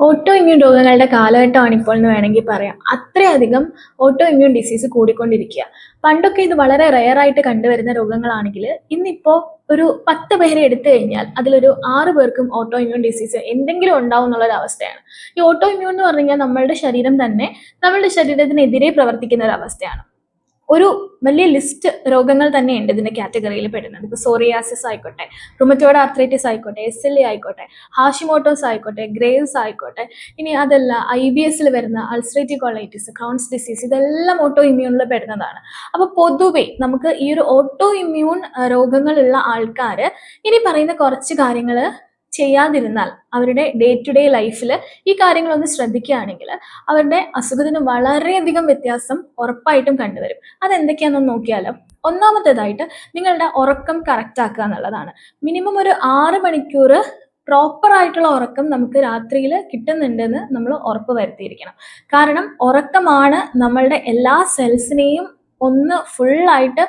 Auto immune രോഗങ്ങളുടെ കാലഘട്ടമാണ് ഇപ്പോൾ എന്ന് വേണമെങ്കിൽ പറയാം. അത്രയധികം ഓട്ടോ ഇമ്മ്യൂൺ ഡിസീസ് കൂടിക്കൊണ്ടിരിക്കുക. പണ്ടൊക്കെ ഇത് വളരെ റെയർ ആയിട്ട് കണ്ടുവരുന്ന രോഗങ്ങളാണെങ്കിൽ ഇന്നിപ്പോൾ ഒരു പത്ത് പേരെ എടുത്തു കഴിഞ്ഞാൽ അതിലൊരു ആറ് പേർക്കും ഓട്ടോ ഇമ്മ്യൂൺ ഡിസീസ് എന്തെങ്കിലും ഉണ്ടാവും എന്നുള്ളൊരു അവസ്ഥയാണ്. ഈ ഓട്ടോ ഇമ്മ്യൂൺ എന്ന് പറഞ്ഞു കഴിഞ്ഞാൽ നമ്മളുടെ ശരീരം തന്നെ നമ്മളുടെ ശരീരത്തിനെതിരെ പ്രവർത്തിക്കുന്ന ഒരു അവസ്ഥയാണ്. ഒരു വലിയ ലിസ്റ്റ് രോഗങ്ങൾ തന്നെയുണ്ട് ഇതിന്റെ കാറ്റഗറിയിൽ പെടുന്നത്. ഇപ്പോൾ സോറിയാസിസ് ആയിക്കോട്ടെ റുമറ്റോഡ് ആർത്രൈറ്റിസ് ആയിക്കോട്ടെ എസ് എൽ എ ആയിക്കോട്ടെ ഹാഷിമോട്ടോസ് ആയിക്കോട്ടെ ഗ്രേവ്സ് ആയിക്കോട്ടെ ഇനി അതല്ല ഐ ബി എസിൽ വരുന്ന അൾസറേറ്റീവ് കോളൈറ്റിസ് ക്രൗൺസ് ഡിസീസ് ഇതെല്ലാം ഓട്ടോ ഇമ്മ്യൂണിൽ പെടുന്നതാണ്. അപ്പോൾ പൊതുവെ നമുക്ക് ഈ ഒരു ഓട്ടോ ഇമ്മ്യൂൺ രോഗങ്ങളുള്ള ആൾക്കാർ ഇനി പറയുന്ന കുറച്ച് കാര്യങ്ങൾ ചെയ്യാതിരുന്നാൽ അവരുടെ ഡേ ടു ഡേ ലൈഫിൽ ഈ കാര്യങ്ങളൊന്ന് ശ്രദ്ധിക്കുകയാണെങ്കിൽ അവരുടെ അസുഖത്തിന് വളരെയധികം വ്യത്യാസം ഉറപ്പായിട്ടും കണ്ടുവരും. അതെന്തൊക്കെയാണെന്ന് നോക്കിയാലോ ഒന്നാമത്തേതായിട്ട് നിങ്ങളുടെ ഉറക്കം കറക്റ്റ് ആക്കുക എന്നുള്ളതാണ്. മിനിമം ഒരു ആറ് മണിക്കൂർ പ്രോപ്പർ ആയിട്ടുള്ള ഉറക്കം നമുക്ക് രാത്രിയിൽ കിട്ടുന്നുണ്ടെന്ന് നമ്മൾ ഉറപ്പ് വരുത്തിയിരിക്കണം. കാരണം ഉറക്കമാണ് നമ്മളുടെ എല്ലാ സെൽസിനെയും ഒന്ന് ഫുള്ളായിട്ട്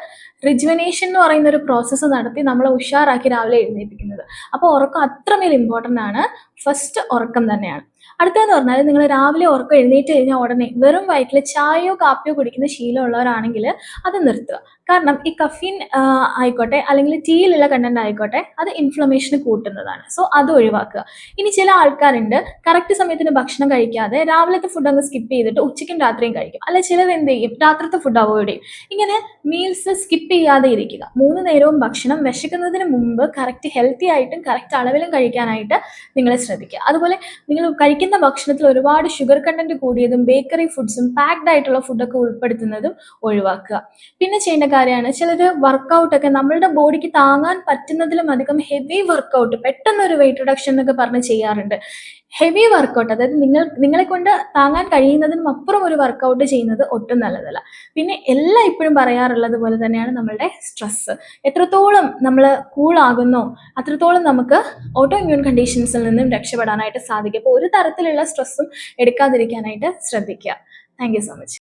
റിജുവനേഷൻ എന്ന് പറയുന്ന ഒരു പ്രോസസ്സ് നടത്തി നമ്മളെ ഉഷാറാക്കി രാവിലെ എഴുന്നേൽപ്പിക്കുന്നത്. അപ്പോൾ ഉറക്കം അത്രമേൽ ഇമ്പോർട്ടന്റ് ആണ്. ഫസ്റ്റ് ഉറക്കം തന്നെയാണ്. അടുത്തതെന്ന് പറഞ്ഞാൽ നിങ്ങൾ രാവിലെ ഉറക്കം എഴുന്നേറ്റ് കഴിഞ്ഞാൽ ഉടനെ വെറും വയറ്റിൽ ചായയോ കാപ്പിയോ കുടിക്കുന്ന ശീലമുള്ളവരാണെങ്കിൽ അത് നിർത്തുക. കാരണം ഈ കഫീൻ ആയിക്കോട്ടെ അല്ലെങ്കിൽ ടീയിലുള്ള കണ്ടന്റ് ആയിക്കോട്ടെ അത് ഇൻഫ്ലമേഷന് കൂട്ടുന്നതാണ്. സോ അത് ഒഴിവാക്കുക. ഇനി ചില ആൾക്കാരുണ്ട് കറക്റ്റ് സമയത്തിന് ഭക്ഷണം കഴിക്കാതെ രാവിലത്തെ ഫുഡ് അങ്ങ് സ്കിപ്പ് ചെയ്തിട്ട് ഉച്ചയ്ക്കും രാത്രിയും കഴിക്കും. അല്ലെ ചിലർ എന്ത് ചെയ്യും? രാത്രിത്തെ ഫുഡ് അവോയ്ഡ് ചെയ്യും ഇങ്ങനെ മീൽസ് സ്കിപ്പ് ചെയ്യാതെ ഇരിക്കുക. മൂന്ന് നേരവും ഭക്ഷണം വിശക്കുന്നതിന് മുമ്പ് കറക്റ്റ് ഹെൽത്തി ആയിട്ടും കറക്റ്റ് അളവിലും കഴിക്കാനായിട്ട് നിങ്ങൾ ശ്രദ്ധിക്കുക. അതുപോലെ നിങ്ങൾ കഴിക്കുന്ന ഭക്ഷണത്തിൽ ഒരുപാട് ഷുഗർ കണ്ടന്റ് കൂടിയതും ബേക്കറി ഫുഡ്സും പാക്ഡ് ആയിട്ടുള്ള ഫുഡൊക്കെ ഉൾപ്പെടുത്തുന്നതും ഒഴിവാക്കുക. പിന്നെ ചെയ്യേണ്ട കാര്യമാണ് ചിലർ വർക്കൗട്ടൊക്കെ നമ്മളുടെ ബോഡിക്ക് താങ്ങാൻ പറ്റുന്നതിലും അധികം ഹെവി വർക്കൗട്ട് പെട്ടെന്ന് ഒരു വെയിറ്റ് റിഡക്ഷൻ എന്നൊക്കെ പറഞ്ഞ് ചെയ്യാറുണ്ട്. ഹെവി വർക്കൗട്ട് അതായത് നിങ്ങൾ നിങ്ങളെ കൊണ്ട് താങ്ങാൻ കഴിയുന്നതിനും അപ്പുറം ഒരു വർക്കൗട്ട് ചെയ്യുന്നത് ഒട്ടും നല്ലതല്ല. പിന്നെ എല്ലാം ഇപ്പോഴും പറയാറുള്ളത് പോലെ തന്നെയാണ് നമ്മളുടെ സ്ട്രെസ്സ് എത്രത്തോളം നമ്മൾ കൂളാകുന്നോ അത്രത്തോളം നമുക്ക് ഓട്ടോ ഇമ്മ്യൂൺ കണ്ടീഷൻസിൽ നിന്നും രക്ഷപ്പെടാനായിട്ട് സാധിക്കും. അപ്പോൾ ഒരു തരത്തിലുള്ള സ്ട്രെസ്സും എടുക്കാതിരിക്കാനായിട്ട് ശ്രദ്ധിക്കുക. Thank so much